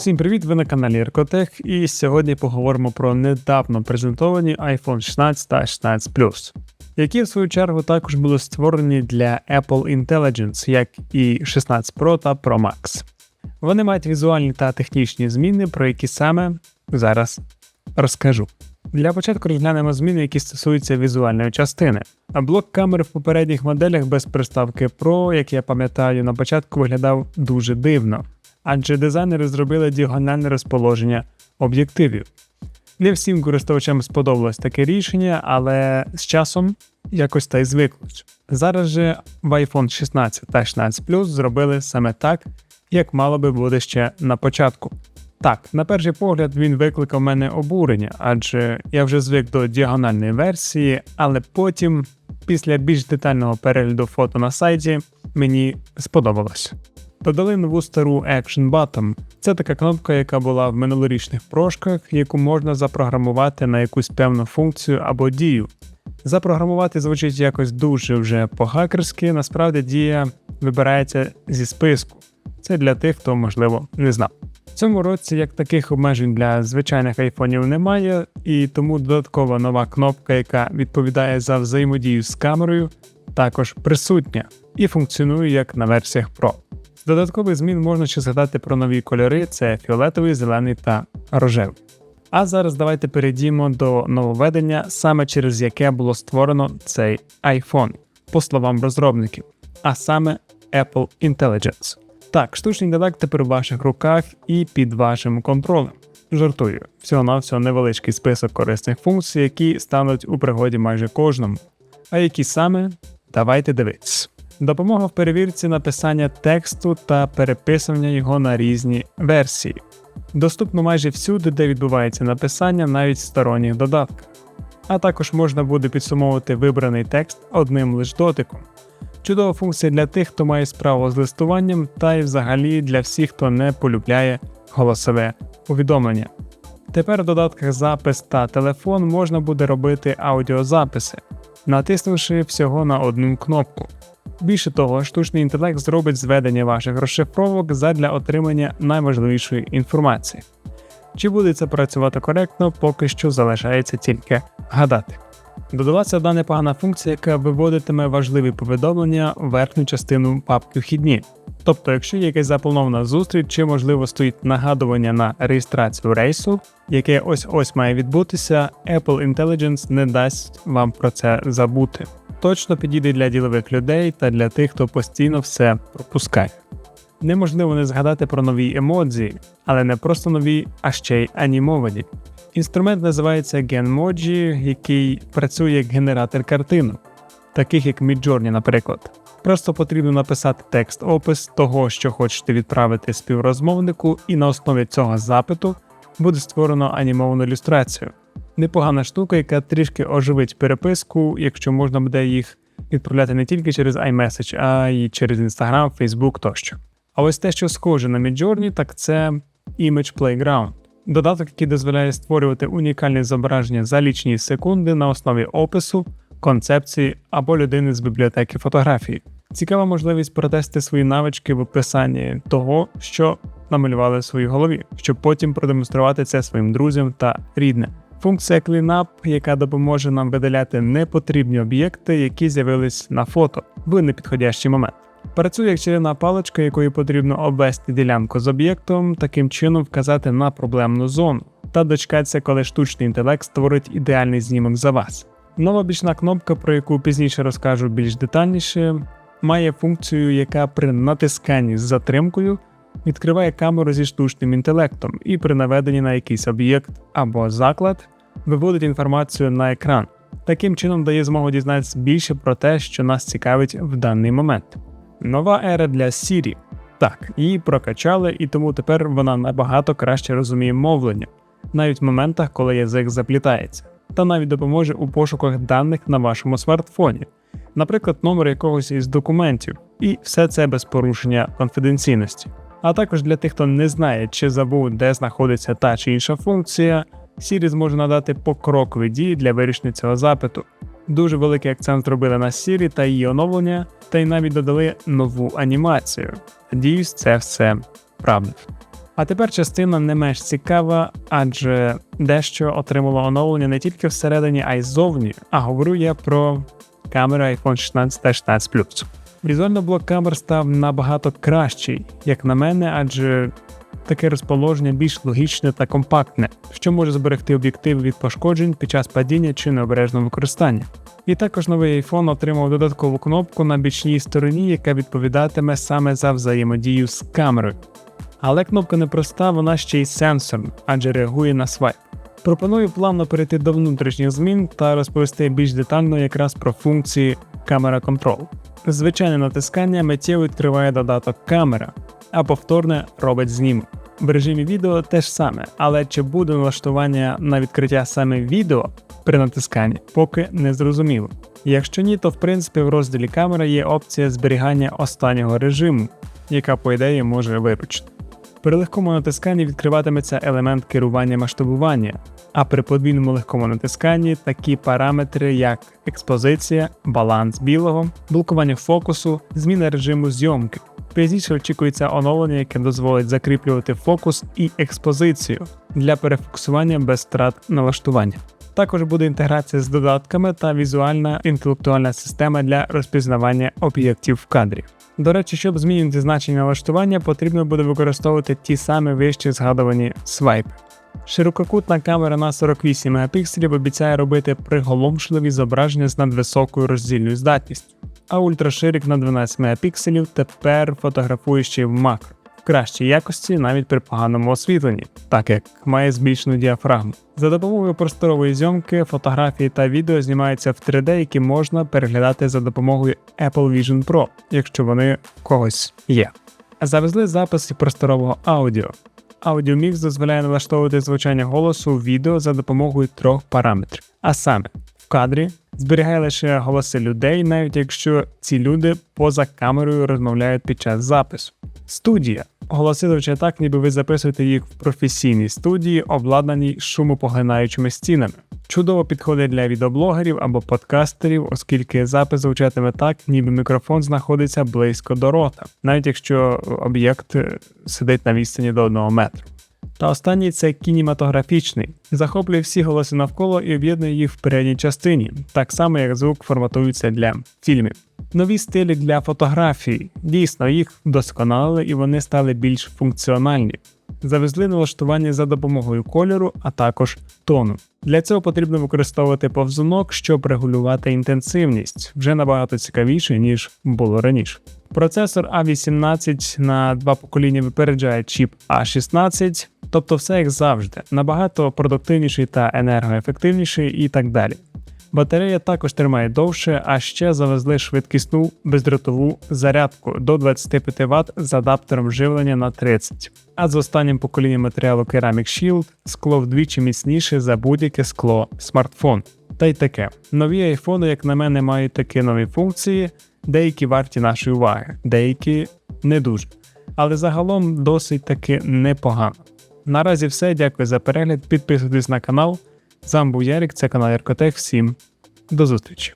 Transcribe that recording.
Всім привіт! Ви на каналі Іркотех, і сьогодні поговоримо про недавно презентовані iPhone 16 та 16 Plus, які в свою чергу також були створені для Apple Intelligence, як і 16 Pro та Pro Max. Вони мають візуальні та технічні зміни, про які саме зараз розкажу. Для початку розглянемо зміни, які стосуються візуальної частини. А блок камери в попередніх моделях без приставки Pro, як я пам'ятаю, на початку виглядав дуже дивно, адже дизайнери зробили діагональне розположення об'єктивів. Не всім користувачам сподобалось таке рішення, але з часом якось та й звикнуть. Зараз же в iPhone 16 та 16 Plus зробили саме так, як мало би бути ще на початку. Так, на перший погляд він викликав мене обурення, адже я вже звик до діагональної версії, але потім, після більш детального перегляду фото на сайті, мені сподобалось. Додали нову стару Action Button. Це така кнопка, яка була в минулорічних прошках, яку можна запрограмувати на якусь певну функцію або дію. Запрограмувати звучить якось дуже вже по-хакерськи, насправді дія вибирається зі списку. Це для тих, хто, можливо, не знав. В цьому році як таких обмежень для звичайних айфонів немає, і тому додаткова нова кнопка, яка відповідає за взаємодію з камерою, також присутня і функціонує як на версіях Pro. З додаткових змін можна ще згадати про нові кольори: це фіолетовий, зелений та рожевий. А зараз давайте перейдімо до нововведення, саме через яке було створено цей iPhone, по словам розробників, а саме Apple Intelligence. Так, штучний інтелект тепер у ваших руках і під вашим контролем. Жартую, всього навсього невеличкий список корисних функцій, які стануть у пригоді майже кожному. А які саме? Давайте дивитись. Допомога в перевірці написання тексту та переписування його на різні версії. Доступно майже всюди, де відбувається написання, навіть в сторонніх додатках. А також можна буде підсумовувати вибраний текст одним лиш дотиком. Чудова функція для тих, хто має справу з листуванням, та й взагалі для всіх, хто не полюбляє голосове повідомлення. Тепер в додатках запис та телефон можна буде робити аудіозаписи, натиснувши всього на одну кнопку. Більше того, штучний інтелект зробить зведення ваших розшифровок задля отримання найважливішої інформації. Чи буде це працювати коректно, поки що залишається тільки гадати. Додалася одна непогана функція, яка виводитиме важливі повідомлення в верхню частину папки вхідні. Тобто, якщо є якась запланована зустріч, чи можливо стоїть нагадування на реєстрацію рейсу, яке ось ось має відбутися, Apple Intelligence не дасть вам про це забути. Точно підійде для ділових людей та для тих, хто постійно все пропускає. Неможливо не згадати про нові емодзі, але не просто нові, а ще й анімовані. Інструмент називається Genmoji, який працює як генератор картинок, таких як Midjourney, наприклад. Просто потрібно написати текст-опис того, що хочете відправити співрозмовнику, і на основі цього запиту буде створено анімовану ілюстрацію. Непогана штука, яка трішки оживить переписку, якщо можна буде їх відправляти не тільки через iMessage, а й через Instagram, Facebook тощо. А ось те, що схоже на Midjourney, так це Image Playground. Додаток, який дозволяє створювати унікальні зображення за лічні секунди на основі опису, концепції або людини з бібліотеки фотографії. Цікава можливість протестити свої навички в описанні того, що намалювали в своїй голові, щоб потім продемонструвати це своїм друзям та рідним. Функція Cleanup, яка допоможе нам видаляти непотрібні об'єкти, які з'явились на фото в непідходящий момент. Працює як чарівна паличка, якою потрібно обвести ділянку з об'єктом, таким чином вказати на проблемну зону та дочекатися, коли штучний інтелект створить ідеальний знімок за вас. Нова бічна кнопка, про яку пізніше розкажу більш детальніше, має функцію, яка при натисканні з затримкою відкриває камеру зі штучним інтелектом і при наведенні на якийсь об'єкт або заклад виводить інформацію на екран. Таким чином дає змогу дізнатися більше про те, що нас цікавить в даний момент. Нова ера для Siri. Так, її прокачали, і тому тепер вона набагато краще розуміє мовлення, навіть в моментах, коли язик заплітається, та навіть допоможе у пошуках даних на вашому смартфоні, наприклад, номер якогось із документів, і все це без порушення конфіденційності. А також для тих, хто не знає чи забув, де знаходиться та чи інша функція, Siri зможе надати покрокові дії для вирішення цього запиту. Дуже великий акцент зробили на Siri та її оновлення, та й навіть додали нову анімацію. Надіюсь, це все правда. А тепер частина не менш цікава, адже дещо отримало оновлення не тільки всередині, а й ззовні. А говорю я про камери iPhone 16 та 16 Plus. Візуально блок камер став набагато кращий, як на мене, адже таке розположення більш логічне та компактне, що може зберегти об'єктив від пошкоджень під час падіння чи необережного використання. І також новий iPhone отримав додаткову кнопку на бічній стороні, яка відповідатиме саме за взаємодію з камерою. Але кнопка не проста, вона ще й сенсорна, адже реагує на свайп. Пропоную плавно перейти до внутрішніх змін та розповісти більш детально якраз про функції камера Control. Звичайне натискання миттєво відкриває додаток камера, а повторне робить знімок. В режимі відео теж саме, але чи буде налаштування на відкриття саме відео при натисканні, поки не зрозуміло. Якщо ні, то в принципі в розділі камера є опція зберігання останнього режиму, яка по ідеї може виручити. При легкому натисканні відкриватиметься елемент керування масштабування, а при подвійному легкому натисканні такі параметри, як експозиція, баланс білого, блокування фокусу, зміна режиму зйомки. Пізніше очікується оновлення, яке дозволить закріплювати фокус і експозицію для перефокусування без втрат налаштування. Також буде інтеграція з додатками та візуальна інтелектуальна система для розпізнавання об'єктів в кадрі. До речі, щоб змінити значення налаштування, потрібно буде використовувати ті самі вище згадувані свайпи. Ширококутна камера на 48 Мп обіцяє робити приголомшливі зображення з надвисокою роздільною здатністю, а ультраширик на 12 Мп тепер фотографує ще в макро кращій якості навіть при поганому освітленні, так як має збільшену діафрагму. За допомогою просторової зйомки, фотографії та відео знімаються в 3D, які можна переглядати за допомогою Apple Vision Pro, якщо вони когось є. Завезли записи просторового аудіо. Аудіомікс дозволяє налаштовувати звучання голосу в відео за допомогою трьох параметрів. А саме, в кадрі зберігає лише голоси людей, навіть якщо ці люди поза камерою розмовляють під час запису. Студія голоси звучать так, ніби ви записуєте їх в професійній студії, обладнаній шумопоглинаючими стінами. Чудово підходить для відеоблогерів або подкастерів, оскільки запис звучатиме так, ніби мікрофон знаходиться близько до рота, навіть якщо об'єкт е, сидить на відстані до 1 метру. Та останній це кінематографічний, захоплює всі голоси навколо і об'єднує їх в передній частині, так само як звук форматується для фільмів. Нові стилі для фотографії. Дійсно, їх вдосконалили і вони стали більш функціональні. Завезли налаштування за допомогою кольору, а також тону. Для цього потрібно використовувати повзунок, щоб регулювати інтенсивність, вже набагато цікавіше, ніж було раніше. Процесор A18 на два покоління випереджає чіп A16, тобто все як завжди, набагато продуктивніший та енергоефективніший і так далі. Батарея також тримає довше, а ще завезли швидкісну бездротову зарядку до 25 Вт з адаптером живлення на 30. А з останнім поколінням матеріалу Ceramic Shield скло вдвічі міцніше за будь-яке скло смартфон. Та й таке. Нові айфони, як на мене, мають такі нові функції, деякі варті нашої уваги, деякі не дуже. Але загалом досить таки непогано. Наразі все, дякую за перегляд. Підписуйтесь на канал. З вами був Ярик, це канал Яркотех. Всім до зустрічі!